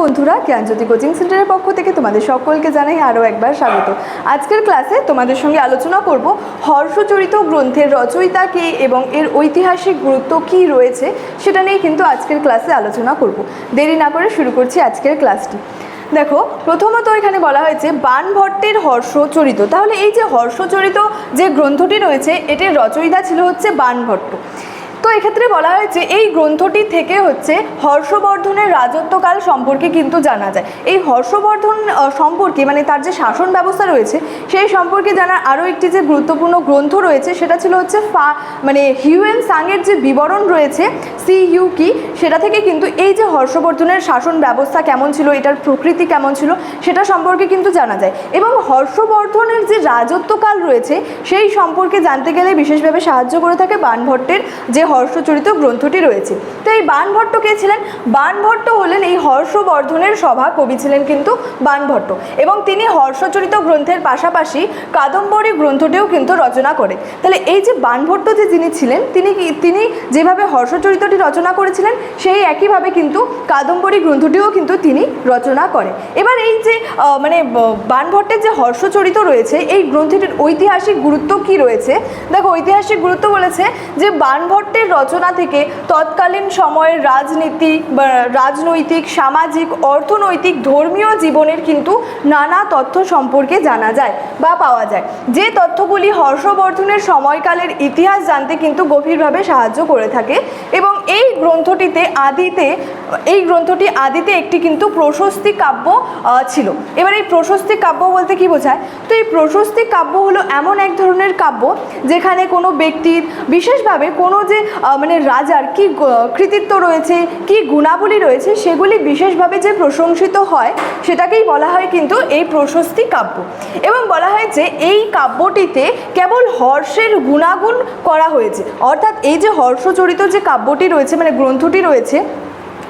বন্ধুরা, জ্ঞানজ্যোতি কোচিং সেন্টারের পক্ষ থেকে তোমাদের সকলকে জানাই আরও একবার স্বাগত। আজকের ক্লাসে তোমাদের সঙ্গে আলোচনা করব হর্ষচরিত গ্রন্থের রচয়িতা কে এবং এর ঐতিহাসিক গুরুত্ব কী রয়েছে সেটা নিয়ে কিন্তু আজকের ক্লাসে আলোচনা করব। দেরি না করে শুরু করছি আজকের ক্লাসটি। দেখো, প্রথমত এখানে বলা হয়েছে বানভট্টের হর্ষচরিত। তাহলে এই যে হর্ষচরিত যে গ্রন্থটি রয়েছে, এটির রচয়িতা ছিল হচ্ছে বানভট্ট। তো এক্ষেত্রে বলা হয়েছে এই গ্রন্থটি থেকে হচ্ছে হর্ষবর্ধনের রাজত্বকাল সম্পর্কে কিন্তু জানা যায়। এই হর্ষবর্ধন সম্পর্কে মানে তার যে শাসন ব্যবস্থা রয়েছে, সেই সম্পর্কে জানার আরও একটি যে গুরুত্বপূর্ণ গ্রন্থ রয়েছে, সেটা ছিল হচ্ছে ফা মানে হিউয়েন সাংয়ের যে বিবরণ রয়েছে, সি ইউ কি, সেটা থেকে কিন্তু এই যে হর্ষবর্ধনের শাসন ব্যবস্থা কেমন ছিল, এটার প্রকৃতি কেমন ছিল, সেটা সম্পর্কে কিন্তু জানা যায়। এবং হর্ষবর্ধনের যে রাজত্বকাল রয়েছে, সেই সম্পর্কে জানতে গেলে বিশেষভাবে সাহায্য করে থাকে বানভট্টের যে হর্ষচরিত গ্রন্থটি রয়েছে। তো এই বানভট্ট কে ছিলেন? বানভট্ট হলেন এই হর্ষবর্ধনের সভা কবি ছিলেন কিন্তু বানভট্ট। এবং তিনি হর্ষচরিত গ্রন্থের পাশাপাশি কাদম্বরী গ্রন্থটিও কিন্তু রচনা করে। তাহলে এই যে বানভট্ট যে যিনি ছিলেন, তিনি তিনি যেভাবে হর্ষচরিতটি রচনা করেছিলেন, সেই একইভাবে কিন্তু কাদম্বরী গ্রন্থটিও কিন্তু তিনি রচনা করে। এবার এই যে মানে ব- বানভট্টের যে হর্ষচরিত রয়েছে, এই গ্রন্থটির ঐতিহাসিক গুরুত্ব কি রয়েছে? দেখো, ঐতিহাসিক গুরুত্ব বলেছে যে বানভট্টের রচনা থেকে তৎকালীন সময়ের রাজনীতি রাজনৈতিক, সামাজিক, অর্থনৈতিক, ধর্মীয় জীবনের কিন্তু নানা তথ্য সম্পর্কে জানা যায় বা পাওয়া যায়। যে তথ্যগুলি হর্ষবর্ধনের সময়কালের ইতিহাস জানতে কিন্তু গভীরভাবে সাহায্য করে থাকে এবং এই গ্রন্থটিতে আদিতে, এই গ্রন্থটি আদিতে একটি কিন্তু প্রশস্তি কাব্য ছিল। এবার এই প্রশস্তি কাব্য বলতে কি বোঝায়? তো এই প্রশস্তি কাব্য হলো এমন এক ধরনের কাব্য যেখানে কোনো ব্যক্তির বিশেষভাবে কোনো যে মানে রাজার কি কৃতিত্ব রয়েছে, কি গুণাবলী রয়েছে, সেগুলি বিশেষভাবে যে প্রশংসিত হয়, সেটাকেই বলা হয় কিন্তু এই প্রশস্তি কাব্য। এবং বলা হয় যে এই কাব্যটিতে কেবল হর্ষের গুণাগুণ করা হয়েছে। অর্থাৎ এই যে হর্ষচরিত যে কাব্যটি রয়েছে মানে গ্রন্থটি রয়েছে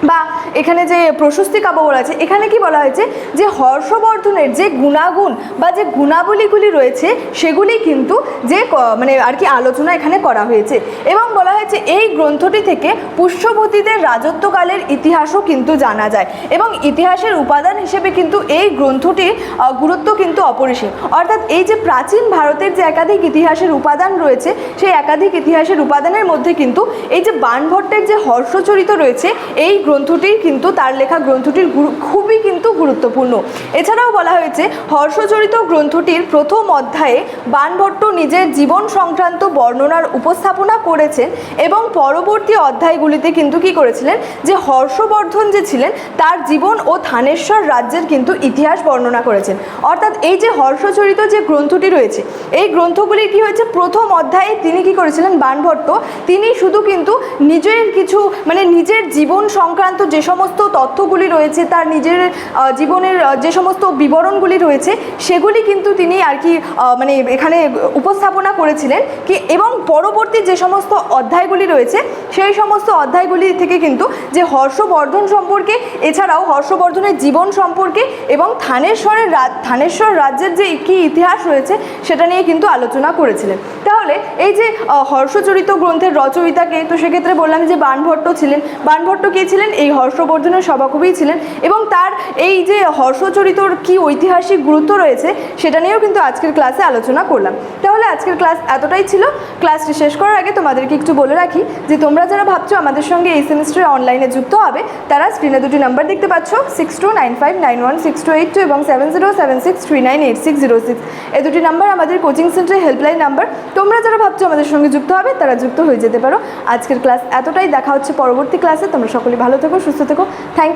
বা এখানে যে প্রশস্তি কাব্য আছে, এখানে কি বলা হয়েছে? যে হর্ষবর্ধনের যে গুণাগুণ বা যে গুণাবলীগুলি রয়েছে, সেগুলি কিন্তু যে মানে আর কি আলোচনা এখানে করা হয়েছে। এবং বলা হয়েছে, এই গ্রন্থটি থেকে পুষ্যবতীদের রাজত্বকালের ইতিহাসও কিন্তু জানা যায়। এবং ইতিহাসের উপাদান হিসেবে কিন্তু এই গ্রন্থটির গুরুত্ব কিন্তু অপরিসীম। অর্থাৎ এই যে প্রাচীন ভারতের যে একাধিক ইতিহাসের উপাদান রয়েছে, সেই একাধিক ইতিহাসের উপাদানের মধ্যে কিন্তু এই যে বানভট্টের যে হর্ষচরিত রয়েছে, এই গ্রন্থটির কিন্তু তার লেখা গ্রন্থটির খুবই কিন্তু গুরুত্বপূর্ণ। এছাড়াও বলা হয়েছে, হর্ষচরিত গ্রন্থটির প্রথম অধ্যায়ে বানভট্ট নিজের জীবন সংক্রান্ত বর্ণনার উপস্থাপনা করেছেন এবং পরবর্তী অধ্যায়গুলিতে কিন্তু কি করেছিলেন? যে হর্ষবর্ধন যে ছিলেন, তার জীবন ও থানেশ্বর রাজ্যের কিন্তু ইতিহাস বর্ণনা করেছেন। অর্থাৎ এই যে হর্ষচরিত যে গ্রন্থটি রয়েছে, এই গ্রন্থগুলি কি হয়েছে? প্রথম অধ্যায়ে তিনি কি করেছিলেন? বানভট্ট, তিনি শুধু কিন্তু নিজের কিছু মানে নিজের জীবন সংক্রান্ত যে সমস্ত তথ্যগুলি রয়েছে, তার নিজের জীবনের যে সমস্ত বিবরণগুলি রয়েছে, সেগুলি কিন্তু তিনি আর কি মানে এখানে উপস্থাপনা করেছিলেন কি এবং পরবর্তী যে সমস্ত অধ্যায়গুলি রয়েছে, সেই সমস্ত অধ্যায়গুলি থেকে কিন্তু যে হর্ষবর্ধন সম্পর্কে, এছাড়াও হর্ষবর্ধনের জীবন সম্পর্কে এবং থানেশ্বরের থানেশ্বর রাজ্যের যে কি ইতিহাস রয়েছে, সেটা নিয়ে কিন্তু আলোচনা করেছিলেন। তাহলে এই যে হর্ষচরিত গ্রন্থের রচয়িতাকে, তো সেক্ষেত্রে বললাম যে বানভট্ট ছিলেন। বানভট্ট কে ছিলেন? এই হর্ষবর্ধনের সভাকবিই ছিলেন এবং তার এই যে হর্ষচরিতর কি ঐতিহাসিক গুরুত্ব রয়েছে সেটা নিয়েও কিন্তু আজকের ক্লাসে আলোচনা করলাম। তাহলে আজকের ক্লাস এতটাই ছিল। ক্লাসটি শেষ করার আগে তোমাদেরকে একটু বলে রাখি যে তোমরা যারা ভাবছ আমাদের সঙ্গে এই সেমিস্টারে অনলাইনে যুক্ত হবে, তারা স্ক্রিনে দুটি নাম্বার দেখতে পাচ্ছ six two nine five nine one six two eight two এবং seven zero seven six three nine eight six zero six এই দুটি নাম্বার আমাদের কোচিং সেন্টারের হেল্পলাইন নাম্বার তোমরা যারা ভাবছ আমাদের সঙ্গে যুক্ত হবে, তারা যুক্ত হয়ে যেতে পারো। আজকের ক্লাস এতটাই। দেখা হচ্ছে পরবর্তী ক্লাসে। তোমরা সকলে ভালো থেকো সুস্থ থেকো। থ্যাংক